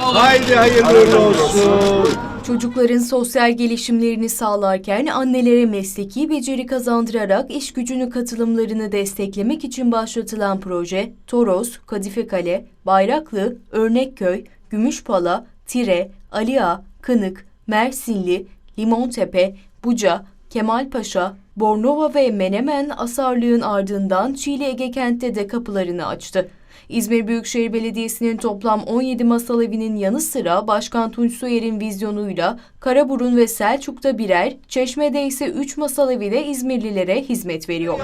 Haydi hayırlı olsun. Çocukların sosyal gelişimlerini sağlarken annelere mesleki beceri kazandırarak iş gücünü katılımlarını desteklemek için başlatılan proje, Toros, Kadifekale, Bayraklı, Örnekköy, Gümüşpala, Tire, Aliağa, Kınık, Mersinli, Limontepe, Buca, Kemalpaşa, Bornova ve Menemen asarlığın ardından Çiğli Ege kentte de kapılarını açtı. İzmir Büyükşehir Belediyesi'nin toplam 17 masal evinin yanı sıra Başkan Tunç Soyer'in vizyonuyla Karaburun ve Selçuk'ta birer, Çeşme'de ise 3 masal evi de İzmirlilere hizmet veriyor.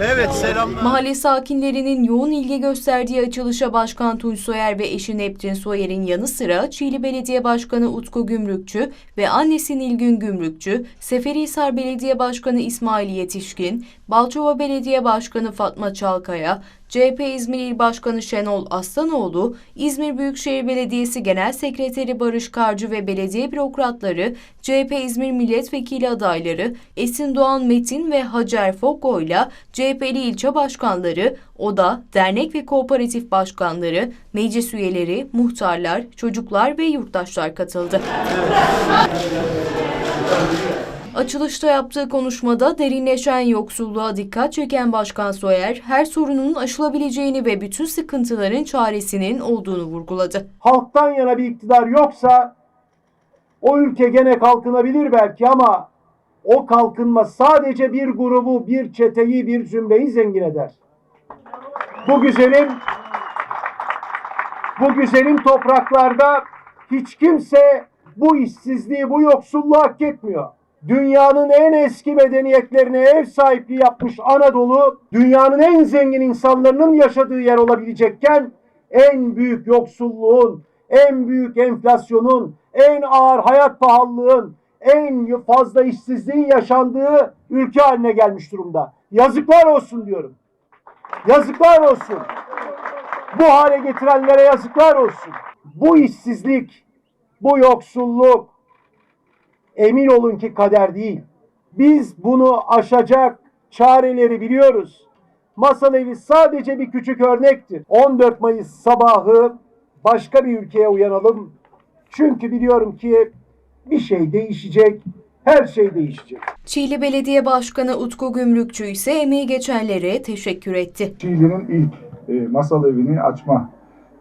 Evet selamlar. Mahalle sakinlerinin yoğun ilgi gösterdiği açılışa Başkan Tunç Soyer ve eşi Neptün Soyer'in yanı sıra Çiğli Belediye Başkanı Utku Gümrükçü ve annesi Nilgün Gümrükçü, Seferihisar Belediye Başkanı İsmail Yetişkin, Balçova Belediye Başkanı Fatma Çalkaya, CHP İzmir İl Başkanı Şenol Aslanoğlu, İzmir Büyükşehir Belediyesi Genel Sekreteri Barış Karcı ve belediye bürokratları, CHP İzmir Milletvekili adayları Esin Doğan Metin ve Hacer Foko'yla CHP'li ilçe başkanları, oda, dernek ve kooperatif başkanları, meclis üyeleri, muhtarlar, çocuklar ve yurttaşlar katıldı. Açılışta yaptığı konuşmada derinleşen yoksulluğa dikkat çeken Başkan Soyer, her sorunun aşılabileceğini ve bütün sıkıntıların çaresinin olduğunu vurguladı. halktan yana bir iktidar yoksa o ülke gene kalkınabilir belki ama o kalkınma sadece bir grubu, bir çeteyi, bir zümreyi zengin eder. Bu güzelim bu güzelim topraklarda hiç kimse bu işsizliği, bu yoksulluğu hak etmiyor. Dünyanın en eski medeniyetlerine ev sahipliği yapmış Anadolu, dünyanın en zengin insanların yaşadığı yer olabilecekken en büyük yoksulluğun, en büyük enflasyonun, en ağır hayat pahalılığın, en fazla işsizliğin yaşandığı ülke haline gelmiş durumda. Yazıklar olsun diyorum. Yazıklar olsun. Bu hale getirenlere yazıklar olsun. Bu işsizlik, bu yoksulluk emin olun ki kader değil. Biz bunu aşacak çareleri biliyoruz. Masal evi sadece bir küçük örnektir. 14 Mayıs sabahı başka bir ülkeye uyanalım. Çünkü biliyorum ki bir şey değişecek, her şey değişecek. Çiğli Belediye Başkanı Utku Gümrükçü ise emeği geçenlere teşekkür etti. Çiğli'nin ilk e, masal evini açma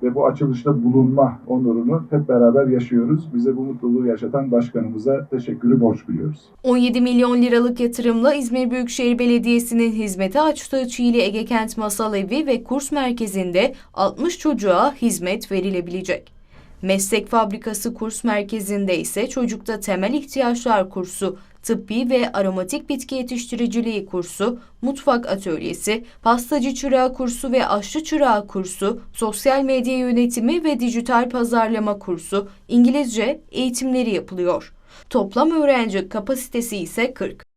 ve bu açılışta bulunma onurunu hep beraber yaşıyoruz. Bize bu mutluluğu yaşatan başkanımıza teşekkürü borç biliyoruz. 17 milyon liralık yatırımla İzmir Büyükşehir Belediyesi'nin hizmete açtığı Çiğli Ege Kent Masal Evi ve kurs merkezinde 60 çocuğa hizmet verilebilecek. Meslek Fabrikası kurs merkezinde ise çocukta temel ihtiyaçlar kursu, tıbbi ve aromatik bitki yetiştiriciliği kursu, mutfak atölyesi, pastacı çırağı kursu ve aşçı çırağı kursu, sosyal medya yönetimi ve dijital pazarlama kursu, İngilizce eğitimleri yapılıyor. Toplam öğrenci kapasitesi ise 40.